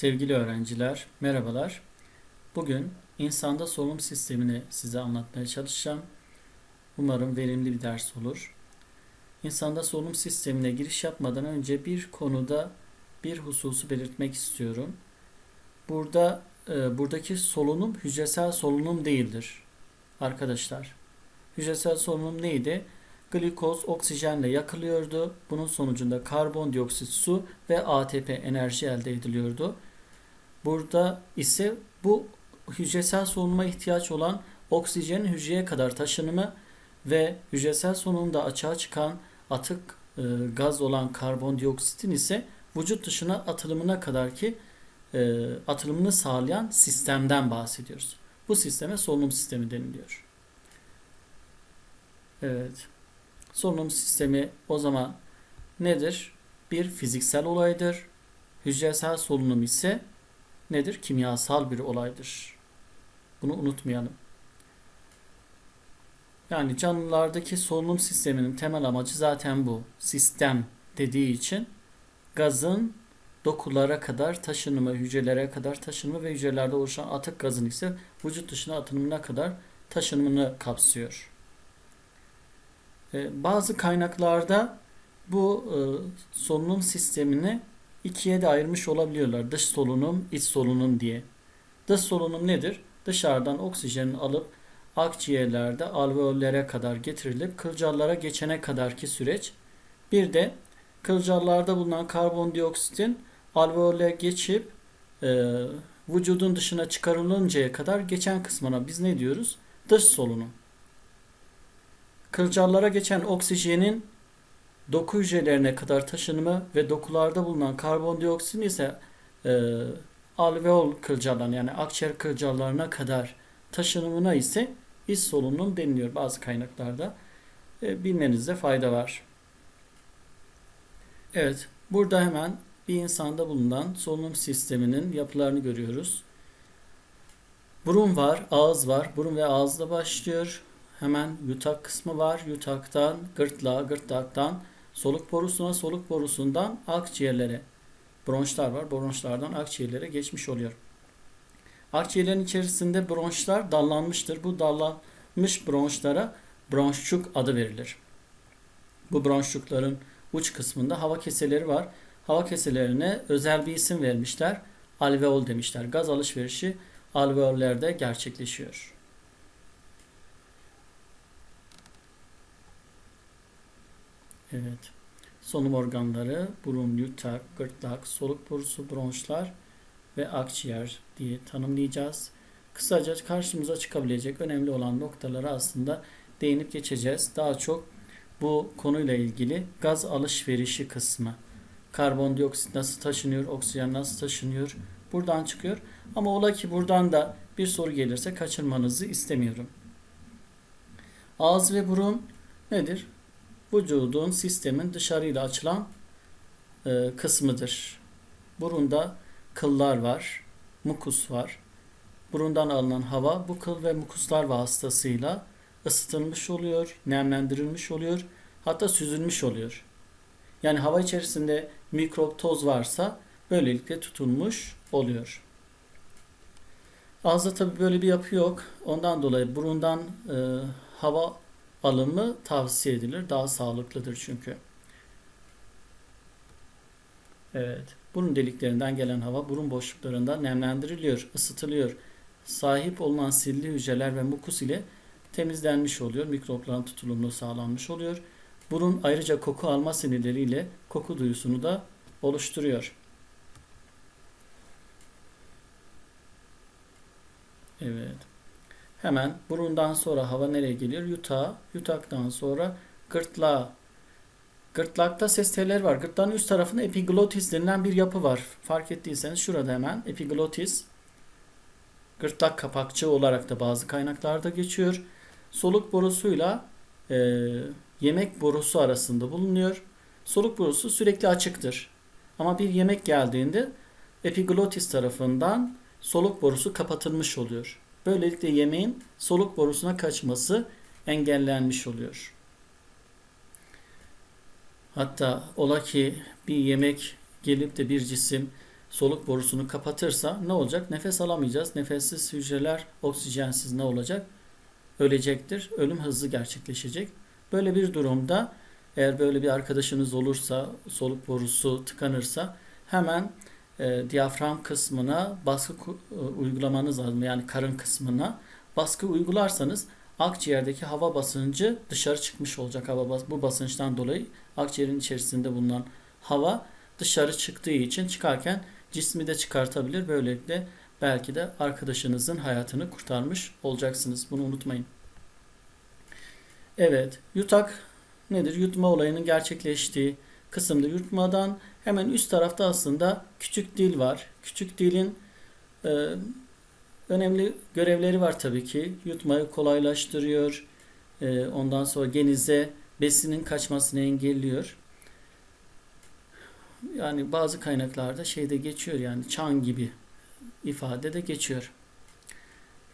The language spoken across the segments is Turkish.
Sevgili öğrenciler, merhabalar. Bugün insanda solunum sistemini size anlatmaya çalışacağım. Umarım verimli bir ders olur. İnsanda solunum sistemine giriş yapmadan önce bir konuda bir hususu belirtmek istiyorum. Burada e, buradaki solunum hücresel solunum değildir. Arkadaşlar, hücresel solunum neydi? Glikoz oksijenle yakılıyordu. Bunun sonucunda karbondioksit, su ve ATP enerji elde ediliyordu. Burada ise bu hücresel solunuma ihtiyaç olan oksijenin hücreye kadar taşınımı ve hücresel solunumda açığa çıkan atık e, gaz olan karbondioksitin ise vücut dışına atılımına kadar ki e, atılımını sağlayan sistemden bahsediyoruz. Bu sisteme solunum sistemi deniliyor. Evet. Solunum sistemi o zaman nedir? Bir fiziksel olaydır. Hücresel solunum ise nedir? Kimyasal bir olaydır. Bunu unutmayalım. Yani canlılardaki solunum sisteminin temel amacı zaten bu. Sistem dediği için gazın dokulara kadar taşınımı, hücrelere kadar taşınımı ve hücrelerde oluşan atık gazın ise vücut dışına atılımına kadar taşınımını kapsıyor. Ee, bazı kaynaklarda bu e, solunum sistemini ikiye de ayırmış olabiliyorlar. Dış solunum, iç solunum diye. Dış solunum nedir? Dışarıdan oksijenin alıp akciğerlerde alveollere kadar getirilip kılcallara geçene kadarki süreç. Bir de kılcallarda bulunan karbondioksitin alveole geçip e, vücudun dışına çıkarılıncaya kadar geçen kısmına biz ne diyoruz? Dış solunum. Kılcallara geçen oksijenin doku hücrelerine kadar taşınımı ve dokularda bulunan karbondioksitin ise e, alveol kılcallarına yani akciğer kılcallarına kadar taşınımına ise iç solunum deniliyor bazı kaynaklarda. E, bilmenizde fayda var. Evet, burada hemen bir insanda bulunan solunum sisteminin yapılarını görüyoruz. Burun var, ağız var. Burun ve ağızda başlıyor. Hemen yutak kısmı var. Yutaktan gırtlağa, gırtlaktan soluk borusuna, soluk borusundan akciğerlere. Bronşlar var. Bronşlardan akciğerlere geçmiş oluyor. Akciğerlerin içerisinde bronşlar dallanmıştır. Bu dallanmış bronşlara bronşçuk adı verilir. Bu bronşçukların uç kısmında hava keseleri var. Hava keselerine özel bir isim vermişler. Alveol demişler. Gaz alışverişi alveollerde gerçekleşiyor. Evet. Solunum organları burun, yutak, gırtlak, soluk borusu, bronşlar ve akciğer diye tanımlayacağız. Kısaca karşımıza çıkabilecek önemli olan noktaları aslında değinip geçeceğiz. Daha çok bu konuyla ilgili gaz alışverişi kısmı. Karbondioksit nasıl taşınıyor, oksijen nasıl taşınıyor buradan çıkıyor. Ama ola ki buradan da bir soru gelirse kaçırmanızı istemiyorum. Ağız ve burun nedir? Vücudun sistemin dışarıyla açılan e, kısmıdır. Burunda kıllar var, mukus var. Burundan alınan hava bu kıl ve mukuslar vasıtasıyla ısıtılmış oluyor, nemlendirilmiş oluyor, hatta süzülmüş oluyor. Yani hava içerisinde mikrop toz varsa böylelikle tutulmuş oluyor. Ağızda tabi böyle bir yapı yok. Ondan dolayı burundan e, hava alımı tavsiye edilir. Daha sağlıklıdır çünkü. Evet. Burun deliklerinden gelen hava burun boşluklarında nemlendiriliyor, ısıtılıyor. Sahip olunan silli hücreler ve mukus ile temizlenmiş oluyor. Mikropların tutulumluğu sağlanmış oluyor. Burun ayrıca koku alma sinirleriyle koku duyusunu da oluşturuyor. Evet. Hemen burundan sonra hava nereye geliyor? Yutağa. Yutaktan sonra gırtlağa. Gırtlakta ses telleri var. Gırtlağın üst tarafında epiglottis denilen bir yapı var. Fark ettiyseniz şurada hemen epiglottis. Gırtlak kapakçığı olarak da bazı kaynaklarda geçiyor. Soluk borusuyla e, yemek borusu arasında bulunuyor. Soluk borusu sürekli açıktır. Ama bir yemek geldiğinde epiglottis tarafından soluk borusu kapatılmış oluyor. Böylelikle yemeğin soluk borusuna kaçması engellenmiş oluyor. Hatta ola ki bir yemek gelip de bir cisim soluk borusunu kapatırsa ne olacak? Nefes alamayacağız. Nefessiz hücreler oksijensiz ne olacak? Ölecektir. Ölüm hızlı gerçekleşecek. Böyle bir durumda eğer böyle bir arkadaşınız olursa, soluk borusu tıkanırsa hemen e, diyafram kısmına baskı e, uygulamanız lazım. Yani karın kısmına baskı uygularsanız akciğerdeki hava basıncı dışarı çıkmış olacak. Hava bas bu basınçtan dolayı akciğerin içerisinde bulunan hava dışarı çıktığı için çıkarken cismi de çıkartabilir. Böylelikle belki de arkadaşınızın hayatını kurtarmış olacaksınız. Bunu unutmayın. Evet, yutak nedir? Yutma olayının gerçekleştiği kısımda yutmadan hemen üst tarafta aslında küçük dil var. Küçük dilin e, önemli görevleri var tabii ki. Yutmayı kolaylaştırıyor. E, ondan sonra genize besinin kaçmasını engelliyor. Yani bazı kaynaklarda şeyde geçiyor yani çan gibi ifade de geçiyor.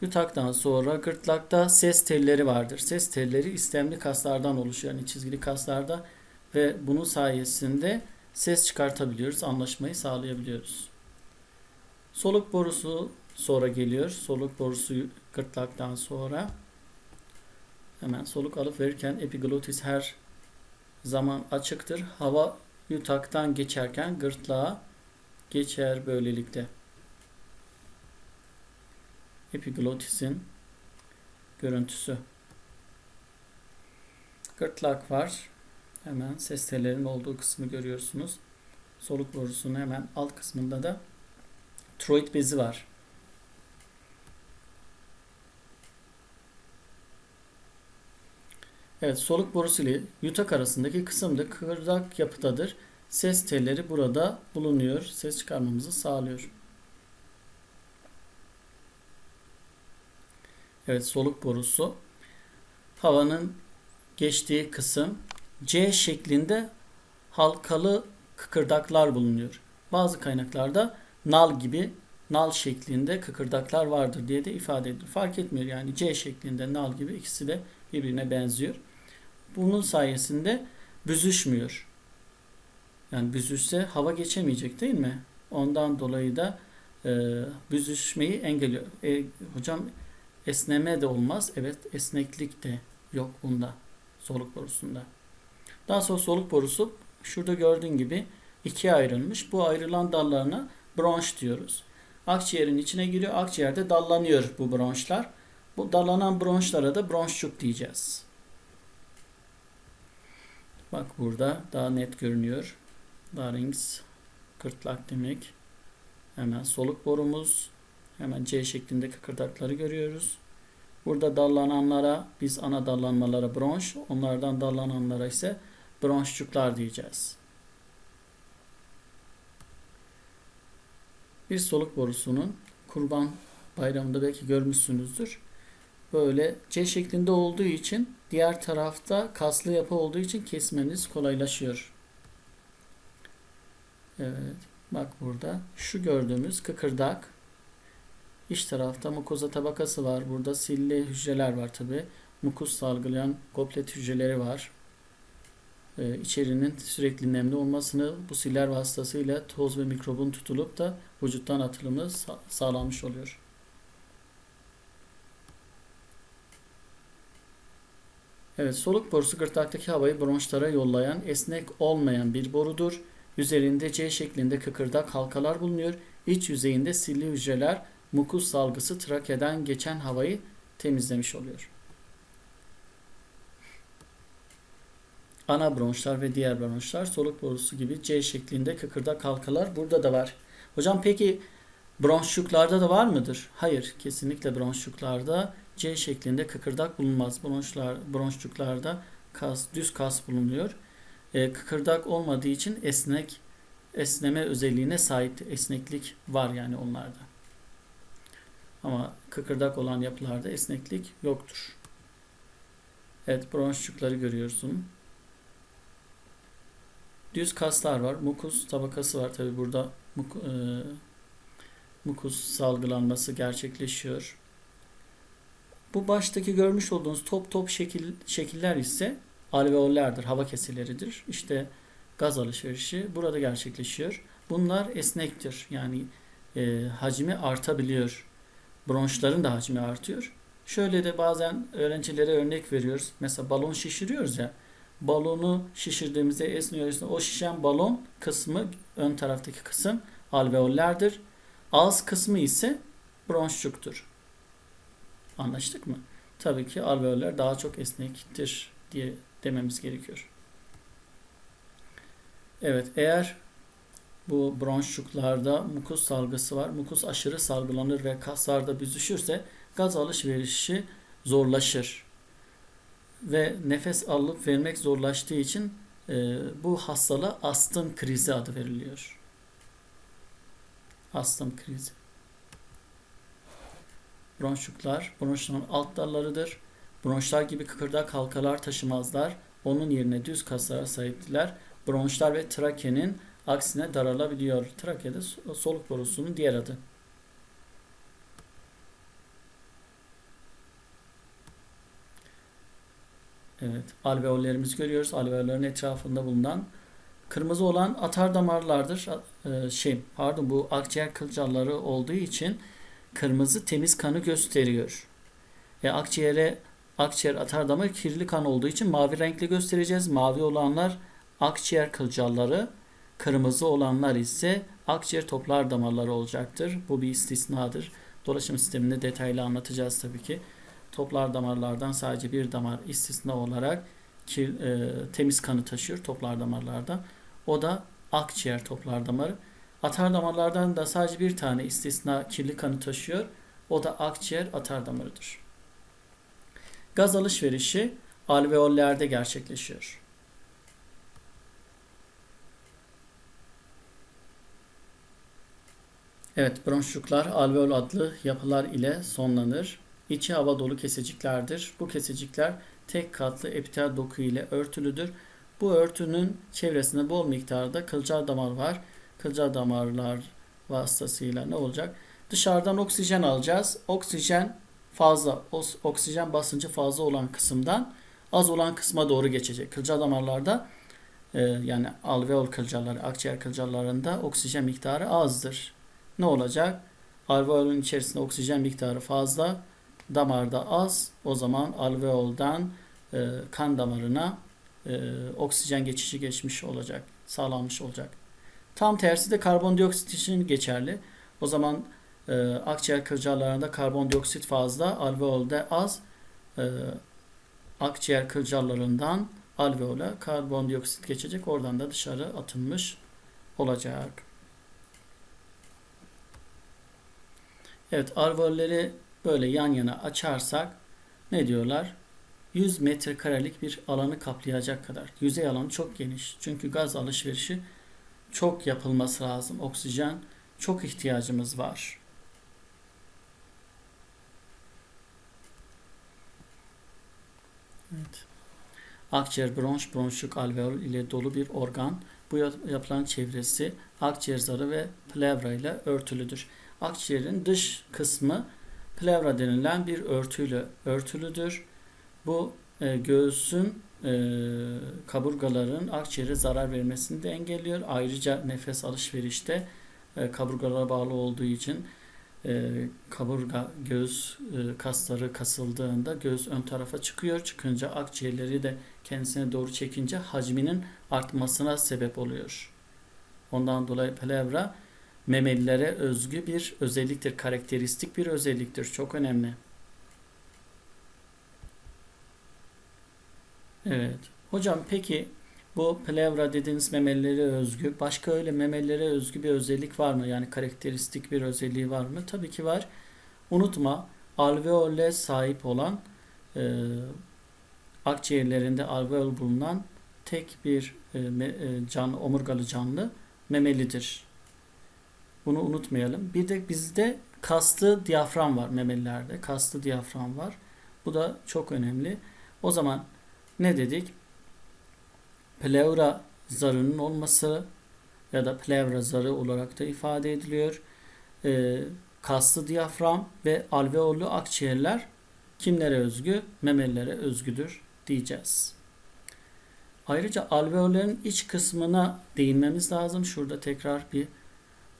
Yutaktan sonra gırtlakta ses telleri vardır. Ses telleri istemli kaslardan oluşuyor. Yani çizgili kaslarda ve bunun sayesinde ses çıkartabiliyoruz. Anlaşmayı sağlayabiliyoruz. Soluk borusu sonra geliyor. Soluk borusu gırtlaktan sonra hemen soluk alıp verirken epiglotis her zaman açıktır. Hava yutaktan geçerken gırtlağa geçer böylelikle. Epiglotisin görüntüsü. Gırtlak var. Hemen ses tellerinin olduğu kısmı görüyorsunuz. Soluk borusunun hemen alt kısmında da troid bezi var. Evet, soluk borusu ile yutak arasındaki kısımda kıkırdak yapıdadır. Ses telleri burada bulunuyor. Ses çıkarmamızı sağlıyor. Evet, soluk borusu. Havanın geçtiği kısım C şeklinde halkalı kıkırdaklar bulunuyor. Bazı kaynaklarda nal gibi nal şeklinde kıkırdaklar vardır diye de ifade edilir. Fark etmiyor yani C şeklinde nal gibi ikisi de birbirine benziyor. Bunun sayesinde büzüşmüyor. Yani büzüşse hava geçemeyecek değil mi? Ondan dolayı da e, büzüşmeyi engelliyor. E, hocam esneme de olmaz. Evet esneklik de yok bunda. Soluk borusunda. Daha sonra soluk borusu şurada gördüğün gibi ikiye ayrılmış. Bu ayrılan dallarına bronş diyoruz. Akciğerin içine giriyor. Akciğerde dallanıyor bu bronşlar. Bu dallanan bronşlara da bronşçuk diyeceğiz. Bak burada daha net görünüyor. Larynx, gırtlak demek. Hemen soluk borumuz. Hemen C şeklinde kıkırdakları görüyoruz. Burada dallananlara biz ana dallanmalara bronş, onlardan dallananlara ise bronşçuklar diyeceğiz. Bir soluk borusunun kurban bayramında belki görmüşsünüzdür. Böyle C şeklinde olduğu için diğer tarafta kaslı yapı olduğu için kesmeniz kolaylaşıyor. Evet. Bak burada şu gördüğümüz kıkırdak İç tarafta mukoza tabakası var. Burada silli hücreler var tabi. Mukus salgılayan goblet hücreleri var. Ee, içerinin sürekli nemli olmasını bu siller vasıtasıyla toz ve mikrobun tutulup da vücuttan atılımı sa- sağlanmış oluyor. Evet, soluk borusu gırtlaktaki havayı bronşlara yollayan esnek olmayan bir borudur. Üzerinde C şeklinde kıkırdak halkalar bulunuyor. İç yüzeyinde silli hücreler mukus salgısı trakeden geçen havayı temizlemiş oluyor. Ana bronşlar ve diğer bronşlar soluk borusu gibi C şeklinde kıkırdak halkalar burada da var. Hocam peki bronşçuklarda da var mıdır? Hayır, kesinlikle bronşçuklarda C şeklinde kıkırdak bulunmaz. Bronşlar, bronşçuklarda kas, düz kas bulunuyor. E, kıkırdak olmadığı için esnek, esneme özelliğine sahip esneklik var yani onlarda. Ama kıkırdak olan yapılarda esneklik yoktur. Evet bronşçukları görüyorsun. Düz kaslar var. Mukus tabakası var. Tabi burada muk, e, mukus salgılanması gerçekleşiyor. Bu baştaki görmüş olduğunuz top top şekil, şekiller ise alveollerdir, hava keseleridir. İşte gaz alışverişi burada gerçekleşiyor. Bunlar esnektir. Yani e, hacmi artabiliyor. Bronşların da hacmi artıyor. Şöyle de bazen öğrencilere örnek veriyoruz. Mesela balon şişiriyoruz ya. Balonu şişirdiğimizde esniyoruz. O şişen balon kısmı ön taraftaki kısım alveollerdir. Ağız kısmı ise bronşçuktur. Anlaştık mı? Tabii ki alveoller daha çok esnektir diye dememiz gerekiyor. Evet eğer bu bronşçuklarda mukus salgısı var. Mukus aşırı salgılanır ve kaslarda büzüşürse gaz alışverişi zorlaşır. Ve nefes alıp vermek zorlaştığı için e, bu hastalığa astım krizi adı veriliyor. Astım krizi. Bronşçuklar bronşların alt dallarıdır. Bronşlar gibi kıkırdak halkalar taşımazlar. Onun yerine düz kaslara sahiptiler. Bronşlar ve trakenin aksine daralabiliyor. Trake de soluk borusunun diğer adı. Evet, alveollerimizi görüyoruz. Alveollerin etrafında bulunan kırmızı olan atar damarlardır. Ee, şey, pardon bu akciğer kılcalları olduğu için kırmızı temiz kanı gösteriyor. E, akciğere akciğer atar damar kirli kan olduğu için mavi renkli göstereceğiz. Mavi olanlar akciğer kılcalları, kırmızı olanlar ise akciğer toplar damarları olacaktır. Bu bir istisnadır. Dolaşım sisteminde detaylı anlatacağız tabii ki. Toplar damarlardan sadece bir damar istisna olarak kir, e, temiz kanı taşıyor toplar damarlarda. O da akciğer toplar damarı. Atar damarlardan da sadece bir tane istisna kirli kanı taşıyor. O da akciğer atar damarıdır. Gaz alışverişi alveollerde gerçekleşiyor. Evet, bronşluklar alveol adlı yapılar ile sonlanır. İçi hava dolu keseciklerdir. Bu kesecikler tek katlı epitel doku ile örtülüdür. Bu örtünün çevresinde bol miktarda kılcal damar var. Kılcal damarlar vasıtasıyla ne olacak? Dışarıdan oksijen alacağız. Oksijen fazla, oksijen basıncı fazla olan kısımdan az olan kısma doğru geçecek. Kılcal damarlarda e, yani alveol kılcalları, akciğer kılcallarında oksijen miktarı azdır. Ne olacak? Alveolun içerisinde oksijen miktarı fazla, damarda az. O zaman alveoldan e, kan damarına e, oksijen geçişi geçmiş olacak, sağlanmış olacak. Tam tersi de karbondioksit için geçerli. O zaman e, akciğer kılcallarında karbondioksit fazla, alveolde az. E, akciğer kılcallarından alveola karbondioksit geçecek. Oradan da dışarı atılmış olacak. Evet alveolleri böyle yan yana açarsak ne diyorlar? 100 metrekarelik bir alanı kaplayacak kadar. Yüzey alanı çok geniş. Çünkü gaz alışverişi çok yapılması lazım. Oksijen çok ihtiyacımız var. Evet. Akciğer bronş, bronşluk alveol ile dolu bir organ. Bu yapılan çevresi akciğer zarı ve plevra ile örtülüdür. Akciğerin dış kısmı plevra denilen bir örtüyle örtülüdür. Bu e, göğsün e, kaburgaların akciğere zarar vermesini de engelliyor. Ayrıca nefes alışverişte e, kaburgalara bağlı olduğu için e, kaburga göğüs e, kasları kasıldığında göğüs ön tarafa çıkıyor. Çıkınca akciğerleri de kendisine doğru çekince hacminin artmasına sebep oluyor. Ondan dolayı plevra memelilere özgü bir özelliktir, karakteristik bir özelliktir. Çok önemli. Evet. Hocam peki bu plevra dediğiniz memelilere özgü başka öyle memelilere özgü bir özellik var mı? Yani karakteristik bir özelliği var mı? Tabii ki var. Unutma alveole sahip olan e, akciğerlerinde alveol bulunan tek bir e, e, can, omurgalı canlı memelidir. Bunu unutmayalım. Bir de bizde kaslı diyafram var memelilerde. Kaslı diyafram var. Bu da çok önemli. O zaman ne dedik? Pleura zarının olması ya da plevra zarı olarak da ifade ediliyor. E, kaslı diyafram ve alveollu akciğerler kimlere özgü? Memelilere özgüdür diyeceğiz. Ayrıca alveollerin iç kısmına değinmemiz lazım. Şurada tekrar bir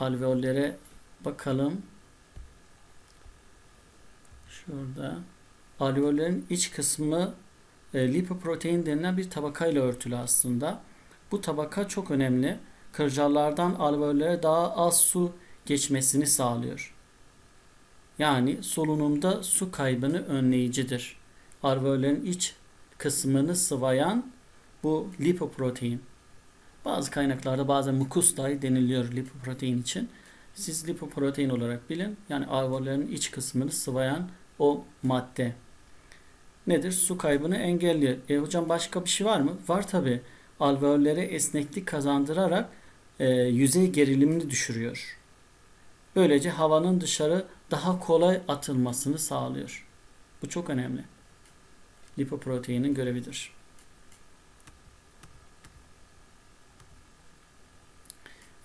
alveollere bakalım. Şurada alveollerin iç kısmı e, lipoprotein denilen bir tabakayla örtülü aslında. Bu tabaka çok önemli. Kırcallardan alveollere daha az su geçmesini sağlıyor. Yani solunumda su kaybını önleyicidir. Alveollerin iç kısmını sıvayan bu lipoprotein. Bazı kaynaklarda bazen mukus dahi deniliyor lipoprotein için. Siz lipoprotein olarak bilin. Yani alveollerin iç kısmını sıvayan o madde. Nedir? Su kaybını engelliyor. E hocam başka bir şey var mı? Var tabi. Alveollere esneklik kazandırarak e, yüzey gerilimini düşürüyor. Böylece havanın dışarı daha kolay atılmasını sağlıyor. Bu çok önemli. Lipoproteinin görevidir.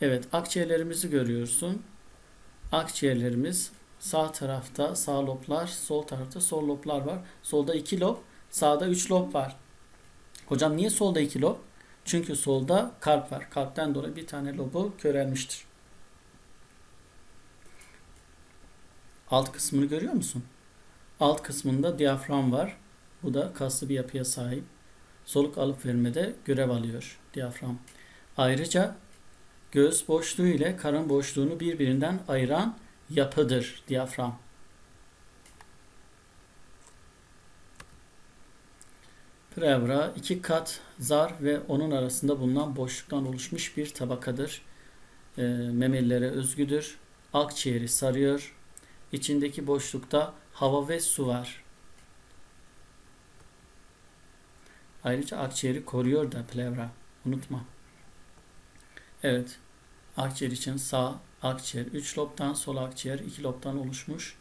Evet, akciğerlerimizi görüyorsun. Akciğerlerimiz sağ tarafta sağ loblar, sol tarafta sol loblar var. Solda iki lob, sağda üç lob var. Hocam niye solda iki lob? Çünkü solda kalp var. Kalpten dolayı bir tane lobu körelmiştir. Alt kısmını görüyor musun? Alt kısmında diyafram var. Bu da kaslı bir yapıya sahip. Soluk alıp vermede görev alıyor diyafram. Ayrıca göğüs boşluğu ile karın boşluğunu birbirinden ayıran yapıdır diyafram. Pleura iki kat zar ve onun arasında bulunan boşluktan oluşmuş bir tabakadır. E, memelilere özgüdür. Akciğeri sarıyor. İçindeki boşlukta hava ve su var. Ayrıca akciğeri koruyor da pleura. Unutma. Evet. Akciğer için sağ akciğer 3 lobdan, sol akciğer 2 lobdan oluşmuş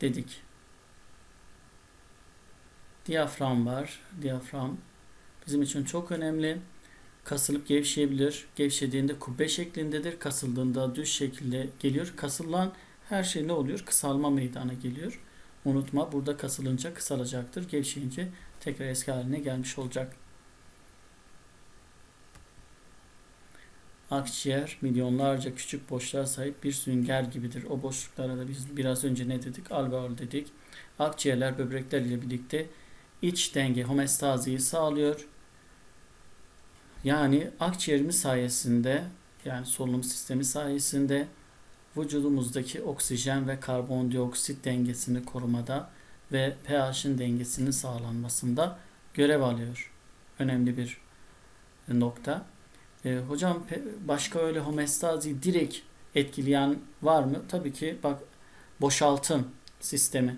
dedik. Diyafram var. Diyafram bizim için çok önemli. Kasılıp gevşeyebilir. Gevşediğinde kubbe şeklindedir. Kasıldığında düz şekilde geliyor. Kasılan her şey ne oluyor? Kısalma meydana geliyor. Unutma burada kasılınca kısalacaktır. Gevşeyince tekrar eski haline gelmiş olacak. Akciğer milyonlarca küçük boşluğa sahip bir sünger gibidir. O boşluklara da biz biraz önce ne dedik? Alveol dedik. Akciğerler böbrekler ile birlikte iç denge homeostaziyi sağlıyor. Yani akciğerimiz sayesinde yani solunum sistemi sayesinde vücudumuzdaki oksijen ve karbondioksit dengesini korumada ve pH'in dengesinin sağlanmasında görev alıyor. Önemli bir nokta. E, hocam başka öyle homeostaziyi direkt etkileyen var mı? Tabii ki bak boşaltım sistemi,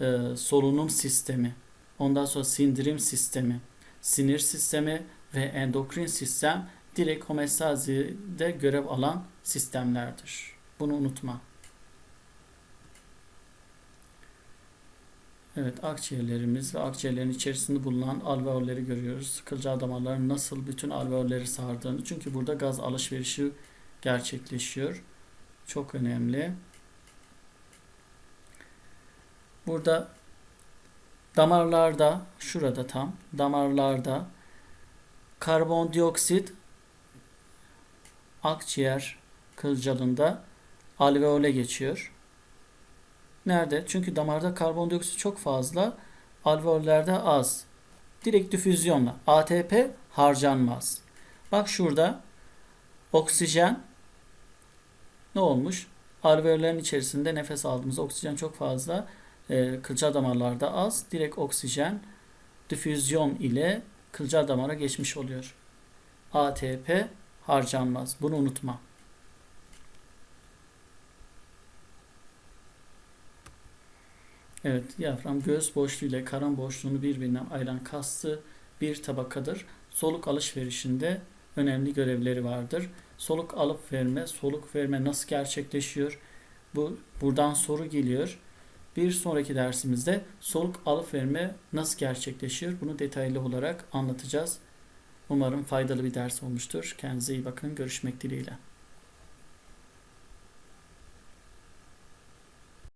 e, solunum sistemi, ondan sonra sindirim sistemi, sinir sistemi ve endokrin sistem direkt homeostazide görev alan sistemlerdir. Bunu unutma. Evet akciğerlerimiz ve akciğerlerin içerisinde bulunan alveolleri görüyoruz. Kılcal damarların nasıl bütün alveolleri sardığını. Çünkü burada gaz alışverişi gerçekleşiyor. Çok önemli. Burada damarlarda, şurada tam, damarlarda karbondioksit akciğer kılcalında alveole geçiyor. Nerede? Çünkü damarda karbondioksit çok fazla, alveollerde az. Direkt difüzyonla ATP harcanmaz. Bak şurada oksijen ne olmuş? Alveollerin içerisinde nefes aldığımız oksijen çok fazla. E, kılcal damarlarda az. Direkt oksijen difüzyon ile kılcal damara geçmiş oluyor. ATP harcanmaz. Bunu unutma. Evet, diyafram göğüs boşluğu ile karın boşluğunu birbirinden ayıran kaslı bir tabakadır. Soluk alışverişinde önemli görevleri vardır. Soluk alıp verme, soluk verme nasıl gerçekleşiyor? Bu buradan soru geliyor. Bir sonraki dersimizde soluk alıp verme nasıl gerçekleşiyor? Bunu detaylı olarak anlatacağız. Umarım faydalı bir ders olmuştur. Kendinize iyi bakın. Görüşmek dileğiyle.